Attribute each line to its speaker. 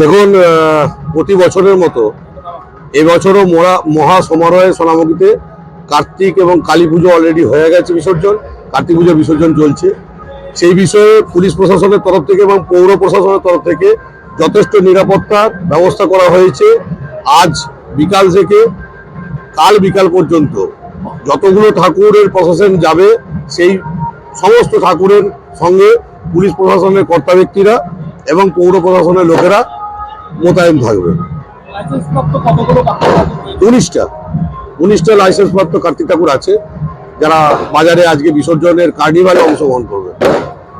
Speaker 1: দেখুন প্রতি বছরের মতো এবছরও মহা সমারোহে সোনামুখীতে কার্তিক এবং কালী পুজো অলরেডি হয়ে গেছে বিসর্জন। কার্তিক পুজো বিসর্জন চলছে। সেই বিষয়ে পুলিশ প্রশাসনের তরফ থেকে এবং পৌর প্রশাসনের তরফ থেকে যথেষ্ট নিরাপত্তার ব্যবস্থা করা হয়েছে। আজ বিকাল থেকে কাল বিকাল পর্যন্ত যতগুলো ঠাকুরের প্রশাসন যাবে, সেই সমস্ত ঠাকুরের সঙ্গে পুলিশ প্রশাসনের কর্তা ব্যক্তিরা এবং পৌর প্রশাসনের লোকেরা মোতায়েন থাকবে। উনিশটা। উনিশটা লাইসেন্সপ্রাপ্ত কার্তিক ঠাকুর আছে যারা বাজারে আজকে বিসর্জনের কার্নিভালে অংশগ্রহণ করবে।